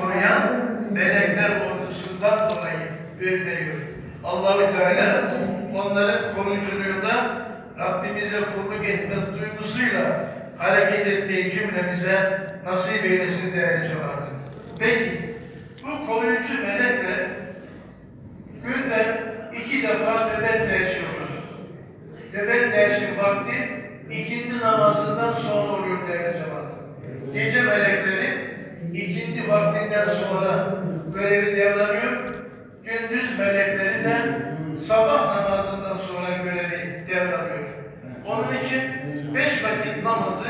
koruyan melekler ordusundan dolayı ürperiyor. Allahü Teala onların koruculuğunda Rabbimize kulluk etme duygusuyla hareket etmeyi cümlemize nasip eylesin değerli cemaatim. Peki bu koruyucu melekler günde iki defa nöbet dersi olur. Nöbet dersi vakti ikindi namazından sonra oluyor değerli cemaat. Gece melekleri ikindi vaktinden sonra görevi devralıyor. Gündüz melekleri de sabah namazından sonra görevi devralıyor. Onun için beş vakit namazı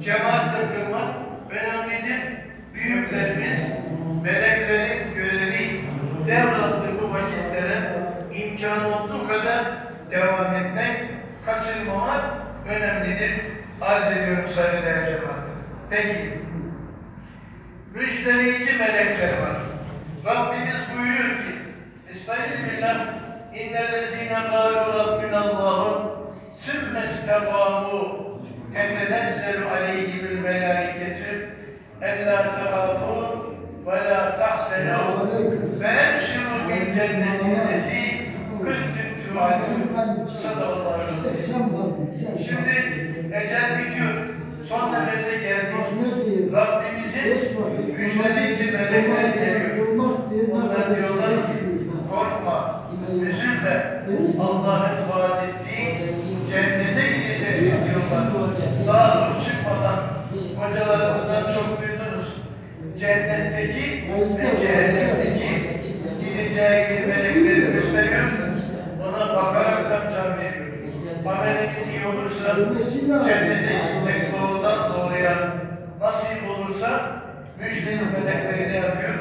cemaatle kılmak önemlidir. Büyüklerimiz meleklerin görevi devraldığı bu vakitlere imkan olduğu kadar devam etmek, kaçırmamak önemlidir. Arz ediyorum saygıdeğer cemaatim. Peki, müjdeleyici melekler var. Rabbimiz buyuruyor ki, Estağfirullah, innellezine kâlu Rabbinallahı sümme istekâmû tetenezzelu aleyhimül melâiketü ellâ tehâfû ve lâ tahsenû ve ebşirû bil cennetilleti kuntum tu'adûn. Sadallahu aleyhi ve sellem. Şimdi ecel bitiyor. Son nefese geldik. Rabbimizin müjdeleyici melekler geliyor. Onlar diyorlar ki korkma, üzülme. Allah'ın vaat ettiği cennete gideceksin diyorlar. Daha ruh çıkmadan hocalarımızdan çok duydunuz. Cennetteki ve cehennemdeki gideceği melekleri gösteriyor. Ona bakaraktan can veriyor. Ameliniz iyi olursa cennete gitmek olursa müjdenin melekleri ne yapıyor?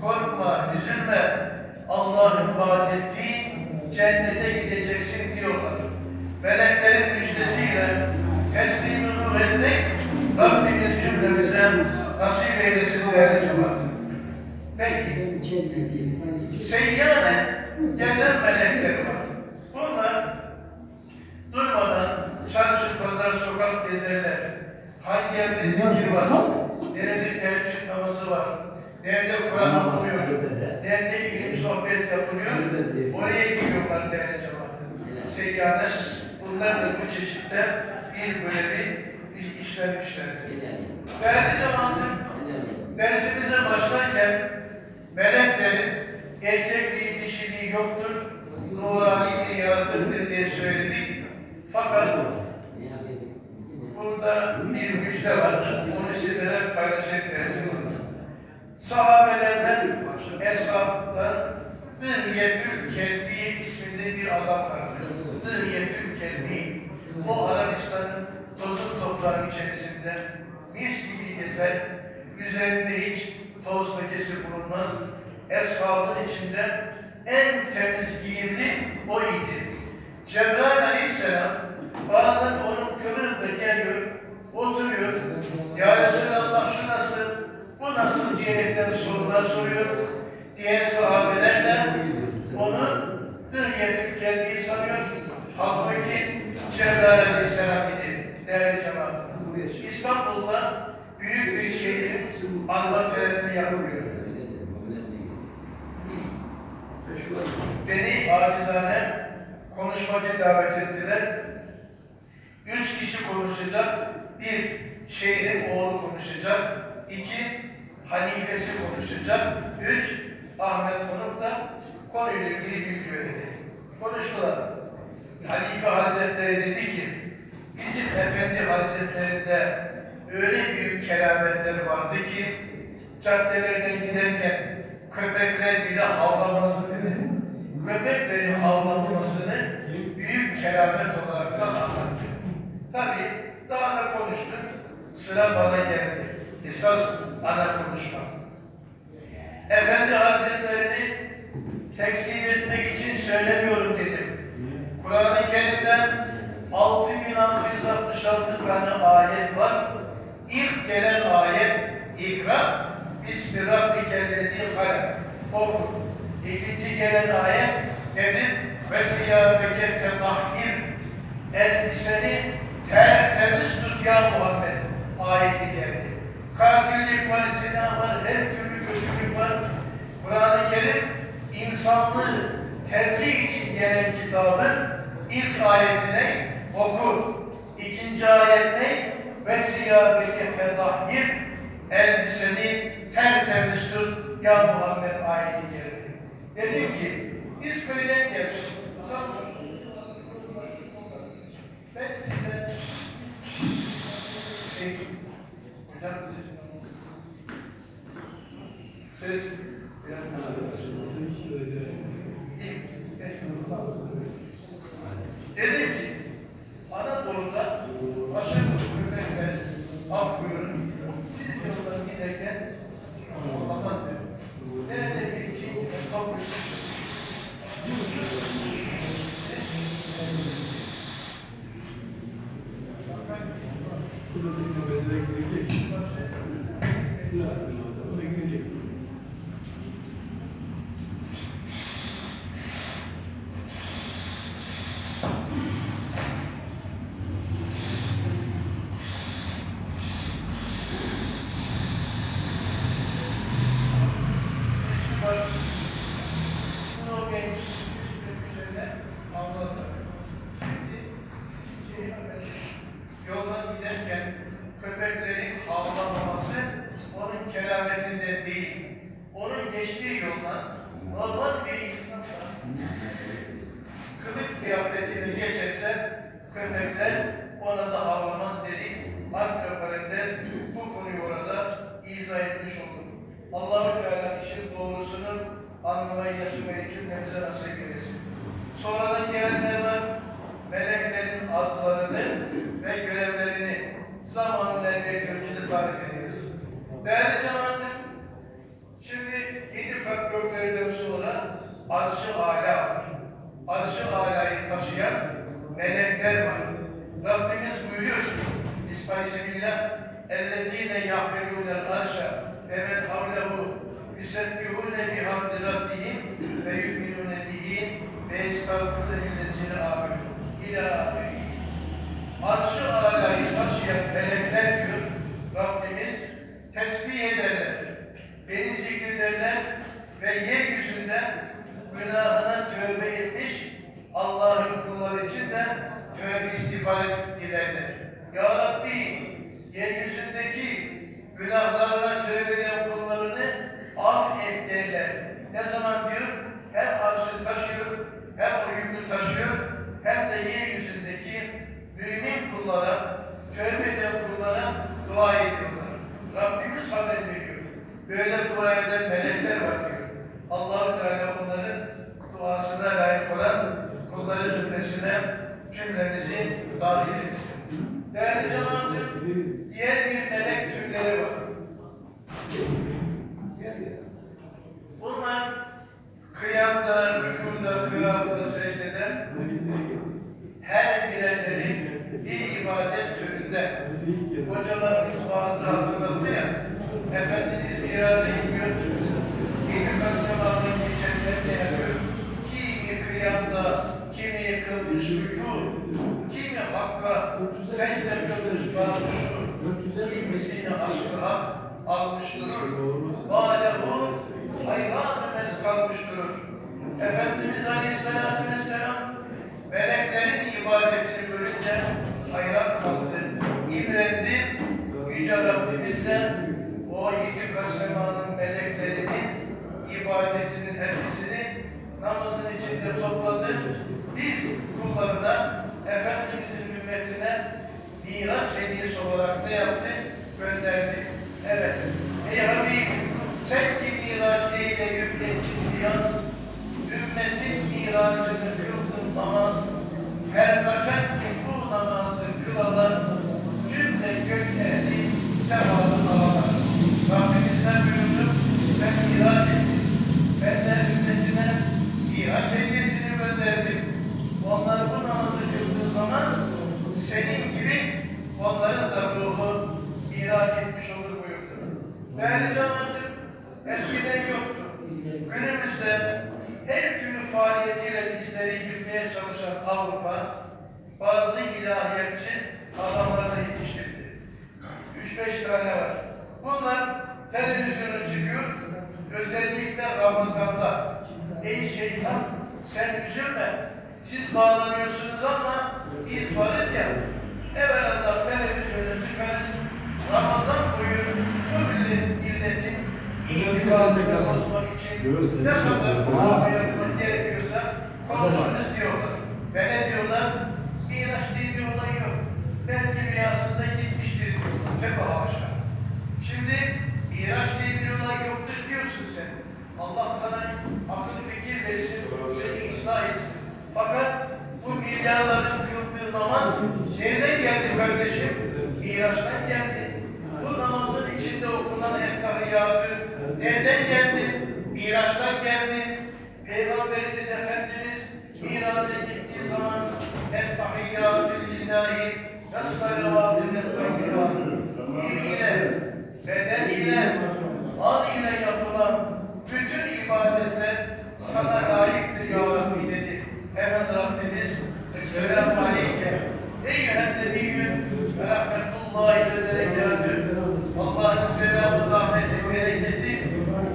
Korkma, üzülme. Allah'ın vaat ettiği cennete gideceksin diyorlar. Meleklerin müjdesiyle teslim ruh etmek Rabbimiz cümlemize nasip eylesin değerli cemaat. Peki, seyyane gezen melekler var. Bunlar durmadan çarşı, pazar, sokak gezerler. Hangi yerde zikir var, nerede teheccüd namazı var, nerede Kur'an okunuyor, nerede ilim sohbet yapılıyor, oraya gidiyorlar değerli cemaat. Seyyane, bunlar da bu çeşitte bir görevi işlenmişlerdir. Değerli cemaatim, dersimize başlarken meleklerin erkekliği, dişiliği yoktur, nurani bir yaratıktır diye söyledik. Fakat burada bir müjde var, onu sizlere paylaşacağım. Sahabelerden, eshabdan Dıhiyetül Kelbi isminde bir adam vardı. Dıhiyetül Kelbi. O Arabistan'ın tozun toprağın içerisinde mis gibi gezer, üzerinde hiç toz lekesi bulunmaz. Eshabın içinde en temiz giyimli o idi. Cebrail aleyhisselam bazen onun kılığında geliyor, oturuyor. Ya Resulallah şu nasıl, bu nasıl diyerekten sorular soruyor. Diğer sahabeler de onu Dıhiyetül Kelbi'yi sanıyor. Halbuki Cebrail aleyhisselam idi. Değerli cemaat. İstanbul'da büyük bir şehrin anma töreni yapılıyor. Beni acizane konuşmacı davet ettiler. Üç kişi konuşacak. Bir, şehrin oğlu konuşacak. İki, halifesi konuşacak. Üç, Ahmet Konuk da konuyla ilgili bilgi verecek. Konuştular. Halife Hazretleri dedi ki, bizim Efendi Hazretlerinde öyle büyük kerametler vardı ki, caddelerden giderken köpekler bile havlaması dedi. Köpeklerin havlamasını büyük keramet olarak da anlattı. Tabi daha da konuştuk. Sıra bana geldi. Esas ana konuşma. Efendi Hazretlerini tekzip etmek için söylemiyorum dedim. Kur'an-ı Kerim'de 6666 tane ayet var. İlk gelen ayet İkra Bismi Rabbikellezi halak. Oku. İkinci gelen ayet nedir? Ve siyâbeke fetahhir. Elbiseni tertemiz tut ya Muhammed. Ayeti geldi. Katillik var, zina var, her türlü kötülük Kur'an-ı Kerim insanlığı tebliğ için gelen kitabın ilk ayetine oku. İkinci ayet ne? Ve siyâbeke fedahhir elbiseni tertemiz tut ya Muhammed ayeti geldi. Dedim ki biz köyden geldik. Samsun. Ben size şey, hocam ses biraz Dedim ki Anadolu'da aşırı hürmetle af buyurun. Siz yoldan giderken olamaz dedim. Nerede bir iki kabul var. Bunu o genç üzerine anladı. Şimdi ikinci yoldan giderken köpeklerin havlamaması onun kerametinden değil. Onun geçtiği yoldan normal bir insanla kılık kıyafetiyle geçerse köpekler ona da havlamaz dedik. Artra parantez bu konuyu orada izah etmiş olduk. Allah-u Teala işin doğrusunu anlamayı, yaşamayı cümlemize nasip eylesin. Sonradan gelenler var. Meleklerin adlarını ve görevlerini zamanın elbette ölçüde tarif ediyoruz. Değerli cemaatim, Şimdi yedi kat göklerden sonra arş-ı âlâ var. Arş-ı âlâyı taşıyan melekler var. Rabbimiz buyuruyor ki, Bismillahirrahmanirrahim. اَلَّذ۪ينَ يَحْمَلُونَ الْعَرْشَ وَمَنْ حَوْلَهُ يُسَبِّحُونَ بِحَمْدِ رَبِّهِمْ وَيُؤْمِنُونَ بِهِ وَيَسْتَغْفِرُونَ لِلَّذ۪ينَ آمَنُوا İlâ ahirî. Arş-ı âlâyı taşıyan melekler diyor ve yeryüzünde günahına tövbe etmiş Allah'ın kulları için de tövbe istiğfar dilerler. Ya Rabbi yeryüzündeki günahlarına tövbe eden kullarını affet derler. Ne zaman diyor? Hem arşı taşıyor, hem o yükü taşıyor, hem de yeryüzündeki mümin kullara, tövbe eden kullara dua ediyorlar. Rabbimiz haber veriyor. Böyle dua eden melekler var diyor. Allah-u Teala onların duasına layık olan kulları cümlesine cümlemizi dahil etsin. Değerli cemaatim, diğer kimisini aşkına almış durur. Vâlehu hayran-ı mes kalmış durur. Efendimiz Aleyhisselatü Vesselam meleklerin ibadetini görünce hayran kaldı, imrendi. Yüce Rabbimizle o yedi kat semanın meleklerinin ibadetinin hepsini namazın içinde topladı. Biz kullarına, Efendimizin ümmetine Miraç hediyesi olarak ne yaptı? Gönderdi. Evet. Ey Habibim, sen ki Miraç eyle yüklettin niyaz, ümmetin miracını kıldın namaz, her kaçan ki bu namazı kılalar, cümle gök ehli sevabını alalar. Rabbimizden buyurdu, sen miraç ettin, ben de ümmetine miraç hediyesini gönderdim. Onlar bu namazı kıldığı zaman senin gibi onların da ruhu miraç etmiş olur buyurdu. Değerli cemaatim, eskiden yoktu. Günümüzde her türlü faaliyetiyle bizleri yürümeye çalışan Avrupa, bazı ilahiyatçı adamlarını yetiştirdi. Üç beş tane var. Bunlar televizyona çıkıyor, Özellikle Ramazan'da. Ey şeytan sen üzülme. Siz bağlanıyorsunuz ama biz varız ya. Evvelallah televizyonu çıkarız. Ramazan boyu bu millet, milletin itibarını bozmak için ne kadar konuşma yapmak gerekiyorsa konuşunuz diyorlar. Ve ne diyorlar? Miraç diye bir olay yok. Belki rüyasında gitmiştir diyorlar. Tövbe haşa. Şimdi Miraç diye bir olay yoktur diyorsun sen. Allah sana akıl fikir versin, seni ıslah etsin. Fakat bu milyarların kıldığı namaz geldi kardeşim? Miraç'tan geldi. Bu namazın içinde okunan ettehiyyatı nereden geldi? Miraç'tan geldi. Peygamberimiz Efendimiz Miraç'a gittiği zaman ettehiyyatü lillahi ve salavatü ve tayyibâtu ile, beden ile, mal ile yapılan bütün ibadetler sana layıktır ya Rabbi dedi. Hemen Rabbimiz Esselamu Aleyke Eyyühen Nebiyyün ve Rahmetullahi ve Berekatü Allah'ın selamı, rahmeti, bereketi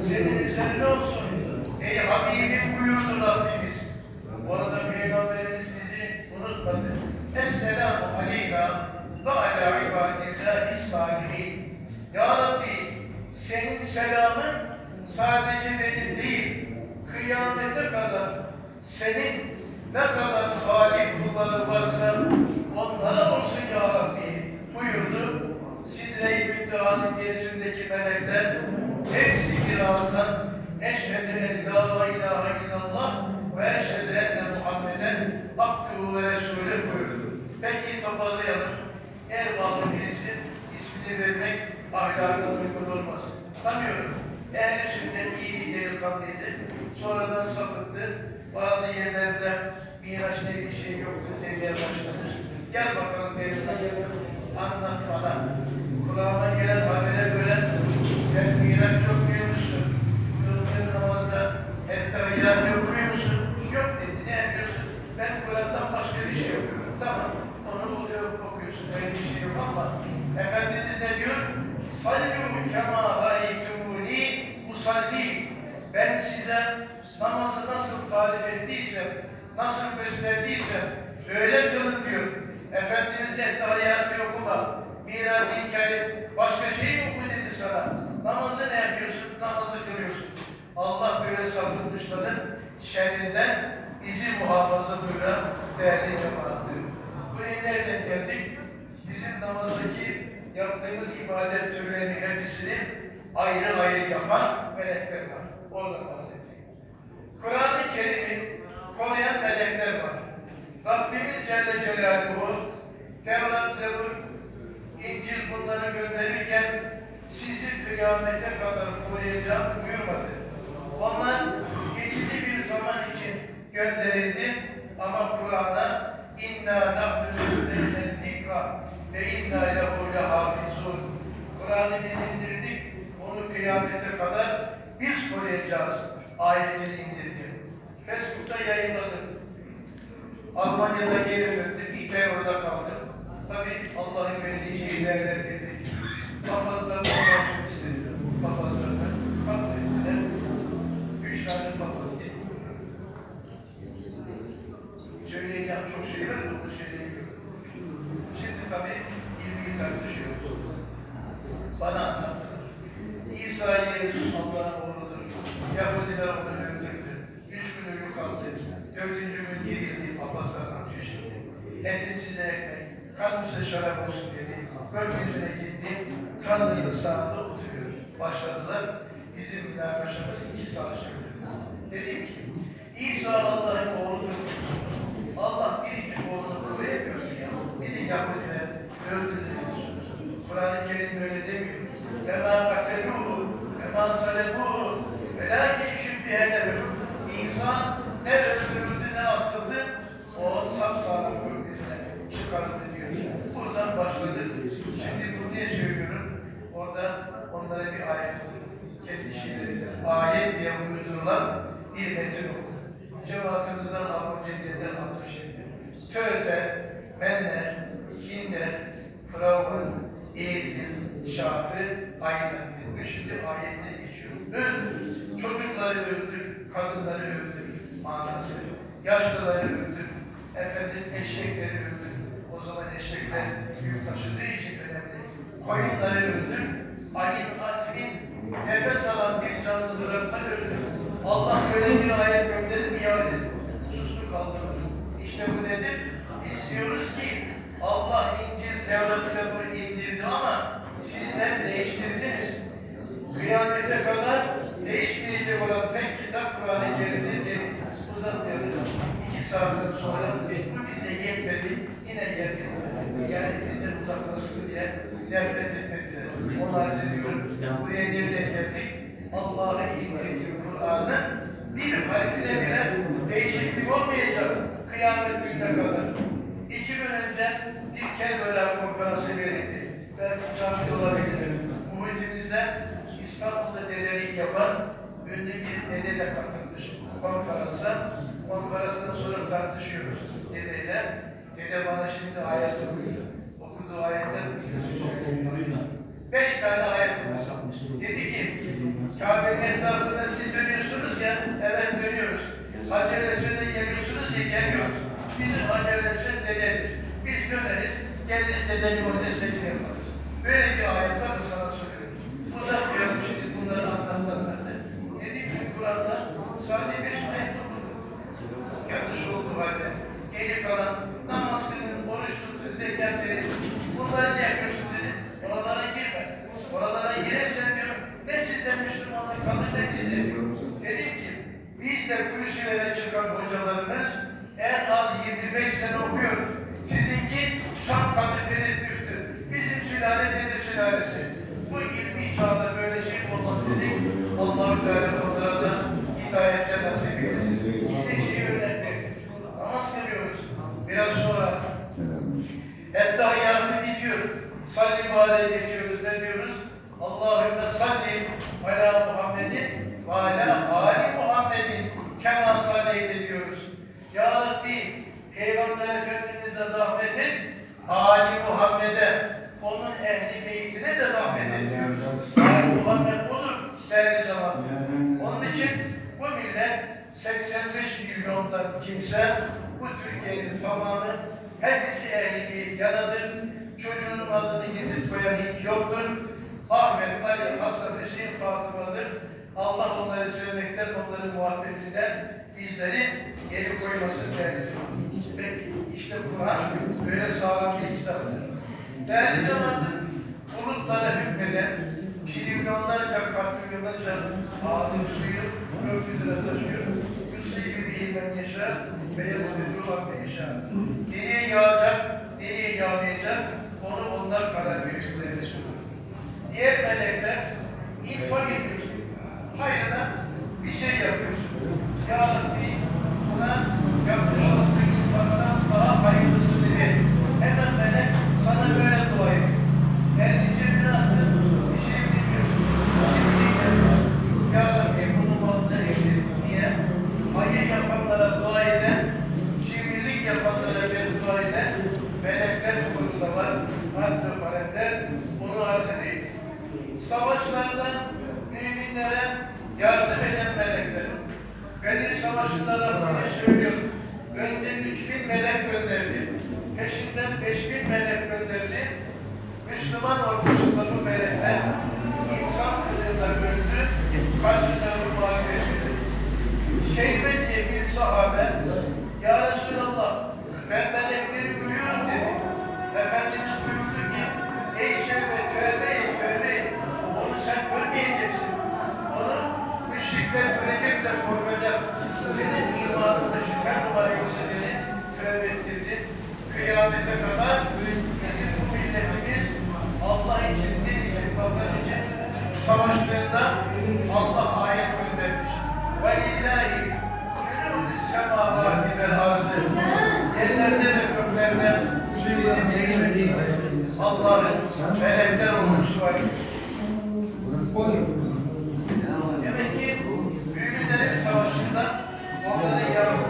senin üzerine olsun. Ey Habibim buyurdu Rabbimiz. Orada Peygamberimiz bizi unutmadı. Esselamu aleyna ve ala ibadillahi salihin. Ya Rabbi senin selamın sadece benim değil, kıyamete kadar senin ne kadar salih kulların varsa onlara olsun ya Rabbi buyurdu. Sidre-i Münteha'nın gerisindeki melekler hepsi bir ağızdan Eşhedü en la ilahe illallah ve eşhedü enne Muhammeden abdühü ve resulü buyurdu. Peki toparlayalım. Eğer bağlı birisi ismini vermek ahlaka uygun olmaz. Tanıyorum. Ehl-i sünnet iyi bir delikanlıydı. Sonradan sapıttı. Bazı yerlerde Miraç diye bir şey yoktu demeye başladı. Gel bakalım delikanlı. Anlat bana. Kulağıma gelen habere göre sen Miraç çok biliyormuşsun. Kıldığın namazda ettehiyyatı okuyor musun? Yok dedi. Ne yapıyorsun? Ben Kur'an'dan başka bir şey okuyorum. Tamam. Onu okuyor, okuyorsun. Öyle bir şey yok ama Efendimiz ne diyor? Sallu kema ra'eytumuni usalli. Ben size namazı nasıl tarif ettiysem, nasıl gösterdiysem öyle kılın diyor. Efendimiz ettehiyyatı okuma. Miraç hikaye başka şey mi oku dedi sana? Namazı ne yapıyorsun? Namazı kılıyorsun. Allah böyle sapıtmışların şerrinden bizi muhafaza buyuran değerli cemaattir. Buraya nereden geldik? Bizim namazdaki yaptığımız ibadet türlerini hepsini ayrı ayrı yapan melekler var. Oradan bahsettik. Kur'an-ı Kerim'i koruyan melekler var. Rabbimiz Celle Celaluhu Tevrat, Zebur, İncil bunları gönderirken sizi kıyamete kadar koruyacağım buyurmadı. Onlar geçici bir zaman için gönderildi ama Kur'an'a inna nahnu zikra ve inna lehu lehafizun. Kur'an'ı biz indirdik, onu kıyamete kadar biz koruyacağız. Ayetini indirdi. Facebook'ta yayınladım. Almanya'da geri döndüm, iki ay orada kaldım. Tabii Allah'ın verdiği şeyi değerlendirdik. Papazlarını olmak istedim. Papazlarını kabul ettiler. Üç tane papaz geldi. Söyleyeceğim çok şey var onu söyleyemiyorum. Şimdi tabii ilmi tartışıyoruz. Bana anlattılar. İsa'yı Allah'ın oğludur. Yahudiler onu öldürdü. Ölü kaldı. Dördüncü gün dirildi. Papazlardan düştü. Etim size ekmek, kanım size şarap olsun dedi. Gökyüzüne gitti. Tanrı'nın sağında oturuyor. Başladılar. Bizim münakaşamız iki saat sürdü. Dedim ki, İsa Allah'ın oğludur. Allah bir iki oğlunu koyamıyor ya. Bir de Yahudiler öldürdü diyorsunuz. Kur'an-ı Kerim böyle demiyor. Lema kateluhu, lema salebuhu, ve lakin şübbihe İsa ne öldürüldü ne asıldı, o sapsağlam gökyüzüne çıkarıldı diyor. Buradan başladı. Şimdi bunu niye söylüyorum? Orada onlara bir ayet. Kendi şeylerinden. Ayet diye uydurulan bir metin oldu. Cemaatimizden Abu Ceddi'den altı şimdi. Töte, Menne, Kinde, Firavun, İzil, Şafı, Aynen. Bu şimdi ayette geçiyor. Öldür. öldür, kadınları öldür manası. Yaşlıları öldür, efendim eşekleri öldür. O zaman eşekler yük taşıdığı için önemli. Koyunları öldür, ayın atmin nefes alan bir canlı bırakmak öldür. Allah böyle bir ayet gönderir mi ya dedi. Sustu kaldı. İşte bu nedir? Biz diyoruz ki Allah İncil, Tevrat, Zebur indirdi ama sizler değiştirdiniz. Kıyamete kadar değişmeyecek olan tek kitap Kur'an-ı Kerim'dir dedi. İki saatten sonra bu bize yetmedi. Yine geldi. Yani bizden uzaklaşsın diye nefret etmediler. Onu arz ediyorum. Buraya nereden geldik? Allah'ın indirdiği Kur'an'ın bir harfine bile değişiklik olmayacak. Kıyamet gününe kadar. İki gün önce bir Kerbela konferansı verildi. Belki cami olabilir. Muhitimizde İstanbul'da dedelik yapan ünlü bir dede de katılmış konferansa. Konferanstan sonra tartışıyoruz dedeyle. Dede bana şimdi ayet okuyor. Okuduğu ayetler Beş tane ayet var. Dedi ki, Kabe'nin etrafında siz dönüyorsunuz ya, evet dönüyoruz. Hacer Esved'e geliyorsunuz ya, gelmiyoruz. Bizim Hacer Esved dededir. Biz döneriz, geliriz dedenin orada secde yaparız. Böyle bir ayet var mı sana söylüyorum. Uzatmıyorum şimdi bunları ben de. Dedim ki Kur'an'da sadece beş ayet. Yanlış olduğu halde geri kalan namaz kılın, oruç tutun, zekat verin. Ne yapıyorsun dedi. Oralara girme. Oralara girersen diyorum ne sizden Müslümanlık kalır ne bizde. Dedim ki biz de çıkan hocalarımız en az 25 sene okuyoruz. Sizinki çam tadı belirtmiştir. Bizim sülale dede sülalesi. Bu ilmi çağda böyle şey olmaz dedik. Allah-u Teala onlara da hidayetler nasip eylesin. İşte şey verdim. Namaz kılıyoruz. Biraz sonra Ettahiyyatı bitiyor. Salli aleyhi geçiyoruz. Ne diyoruz? Allahümme salli ala Muhammedin ve ala ali Muhammedin kema salleyte diyoruz. Ya Rabbi Peygamber Efendimiz'e rahmet et, Ali Muhammed'e, onun ehli beytine de rahmet. Ali Muhammed olur değerli zaman. Onun için bu millet 85 milyondan kimse bu Türkiye'nin tamamı hepsi ehli beyt yanıdır. Çocuğunun adını Yezid koyan hiç yoktur. Ahmet, Ali, Hasan, Hüseyin, Fatıma'dır. Allah onları sevmekten, onların muhabbetinden bizleri geri koymasın değerli Peki, işte Kur'an böyle sağlam bir kitaptır. Değerli cemaatin, bulutlara hükmeden, trilyonlarca, katrilyonlarca ağır suyu gökyüzüne taşıyor. Yüksek bir ilmen yaşar ve yasırı olan bir yaşar. Nereye yağacak, nereye yağmayacak, onu onlar karar verirler. Diğer melekler infak ediyorsun. Hayrına bir şey yapıyorsun. Ya Rabbi buna yapmış olduğu infaktan daha hayırlısını ver. Hemen melek sana böyle dua. Yani cebine attın, bir şey bilmiyorsun. Şimdi. Ya Rabbi bunu malını eksik diye hayır yapanlara dua eden, cimrilik yapanlara beddua eden melekler konuda var. Aslı parantez, onu arz edeyim. Savaşlarda müminlere yardım eden melekler. Bedir Savaşı'nda Rabbimiz söylüyor. Önce 3000 melek gönderdi. Peşinden 5000 melek gönderdi. Müslüman ordusunda bu melekler insan kılığında öldü. Karşılarını muhabbet edildi. Şeybe diye bir sahabe Ya Resulallah ben melekleri görüyorum dedi. Efendimiz buyurdu ki Ey Şeybe tövbe et tövbe et. Onu sen görmeyeceksin. Onu şiddet hareketle korkacak. Senin imanını şüphe olarak yükseleni kremlettirdi. Kıyamete kadar bizim bu milletimiz Allah için, din için, vatan için savaşlarına Allah ayet göndermiş. Ve lillahi cünûd-i semâvâti vel arzı. Yerlerde ve köklerde sizin Allah'ın melekler olmuş var. Buyurun. Demek ki müminlerin savaşında onların var.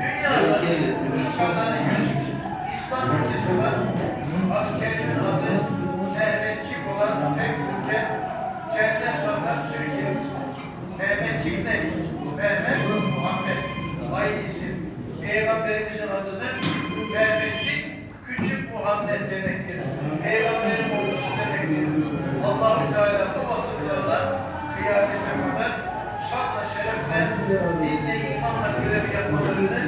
Dünyada düşmanların yüz İslam ülkesi var. Askerinin adı Mehmetçik olan tek ülke cennet vatan Türkiye'mizde. Mehmetçik ne? Mehmet Muhammed. Aynı isim. Peygamberimizin adıdır. Mehmetçik küçük Muhammed demektir. Peygamberin demektir. Allah-u Teala bu vasıflarla kıyamete kadar şanla şerefle dinle imanla görev yapmalarını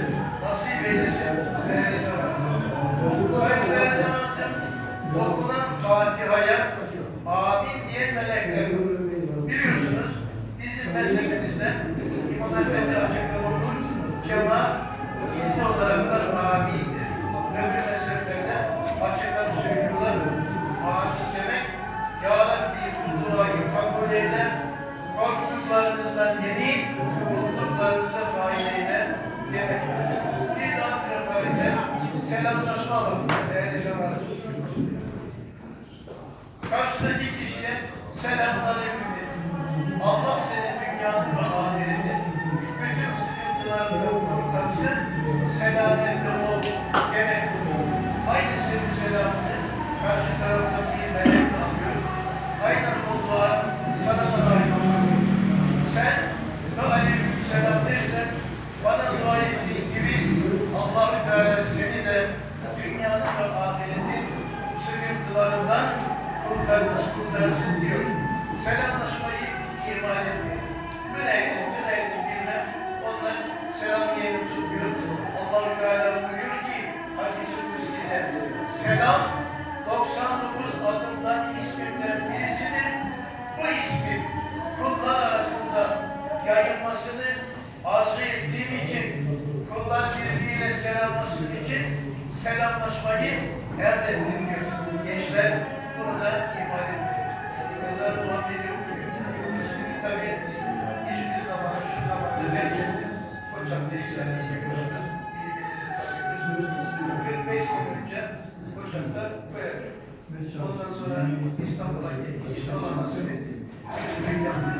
nasip eylesin. Saygıdeğer cemaatim, okunan Fatiha'ya amin diyen melekler. Biliyorsunuz bizim mezhebimizde İmam Efendi açıklamadır. Cemaat gizli olarak da amindir. Öbür mezheplerde açıktan söylüyorlar. Amin demek Ya Rabbi bu duayı kabul eyle. Korktuklarınızdan yemin, umduklarınıza nail eyle demektir. Bir daha tekrar edeceğiz. Selamlaşma var. Değerli cemaat. Karşıdaki kişiye selamun aleyküm dedi. Allah seni dünyanın ve ahireti bütün sıkıntılarından kurtarsın, selametle ol demek. Aynı senin selamını karşı tarafta bir melek Saya. Hocam değilse biliyorsunuz. Birbirimizi tanıyoruz. 45 yıl önce hocam da böyle. Ondan sonra İstanbul'a gitti. İşte Allah nasip etti. Yüzmek yaptı.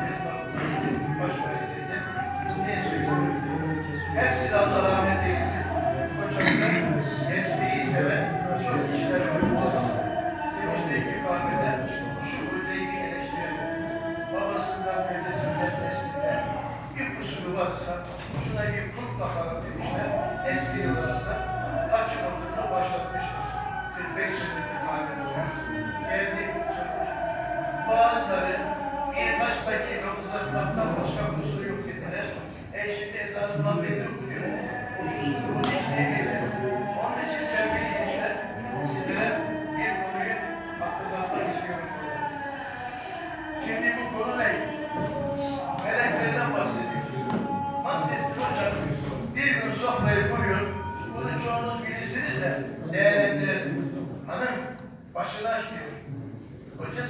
Baş valizinde. Ne söylüyorum? Hepsine Allah rahmet eylesin. Hocam da espriyi seven çok kişiler var. Demişler ki kahvede şu hocayı bir eleştirelim. Babasından, dedesinden, neslinden bir kusuru varsa kurt bakalım demişler. Espri yıllarında açık oturma başlatmıştır. 45 yıllık kahvede olur. Geldi sonuç. Bazıları birkaç dakika uzatmaktan başka kusur yok dediler. E şimdi ezanından okunuyor. O kusuru hiç ne diyeceğiz?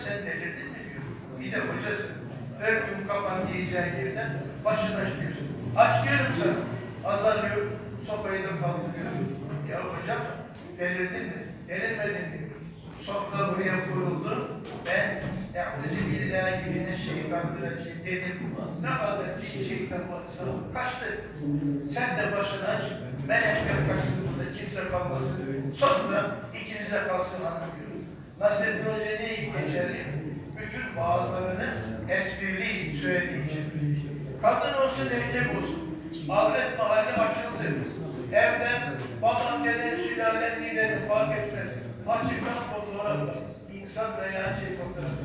Sen delirdin mi diyor. Bir de hocasın. Örtüm kapan diyeceğin yerden başını aç diyorsun. Aç diyorum sana. Azarlıyor. Sopayı da kaldırıyor. Ya hocam delirdin mi? Delirmedin diyor. Sofra buraya kuruldu. Ben Eûzü billahi mineşşeytanirracim dedim. Ne kadar cin şeytan varsa kaçtı. Sen de başını aç. Melekler kaçtı burada kimse kalmasın. Sofra ikinize kalsın anlamıyor. Nasrettin Hoca ne geçerli? Bütün vaazlarını esprili söylediği için. Kadın olsun erkek olsun. Avret mahalli açıldı. Evden baban deden sülalen lideri fark etmez. Açıktan fotoğrafla. insan veya şey fotoğrafı.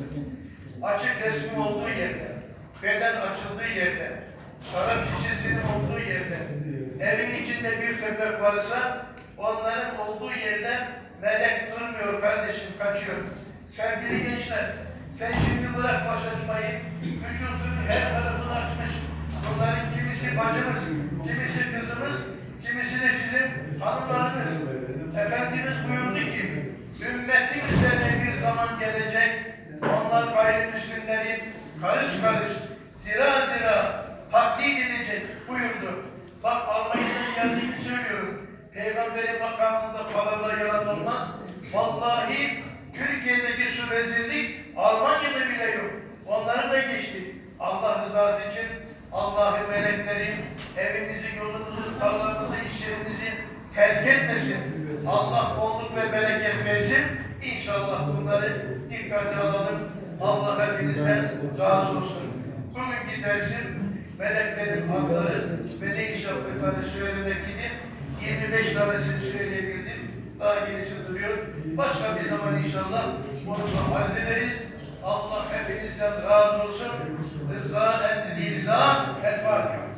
Açık resmi olduğu yerde. Beden açıldığı yerde. Şarap şişesinin olduğu yerde. Evin içinde bir köpek varsa onların olduğu yerde melek durmuyor kardeşim kaçıyor. Sevgili gençler sen şimdi bırak baş açmayı. Vücudun her tarafını açmış. Bunların kimisi bacımız, kimisi kızımız, kimisi de sizin hanımlarınız. Efendimiz buyurdu ki, ümmetin üzerine bir zaman gelecek, onlar gayrimüslimleri karış karış, zira zira taklit edecek buyurdu. Bak Almanya'nın geldiğini söylüyorum. Peygamberin makamında palavra yalan olmaz. Vallahi Türkiye'deki şu vezirlik Almanya'da bile yok. Onları da geçtik. Allah rızası için Allah'ı melekleri evimizi, yolumuzu, tarlamızı, işlerimizi terk etmesin. Allah onluk ve bereket versin. İnşallah bunları dikkate alalım. Allah hepinizden razı olsun. Bugünkü dersim meleklerin hakları ve ne iş yaptıklarını söylemek idi. 25 tanesini söyleyebildim. Daha gerisi duruyor. Başka bir zaman inşallah vazifeyiz. Allah hepinizden razı olsun. Rıza en lillah. El Fatiha.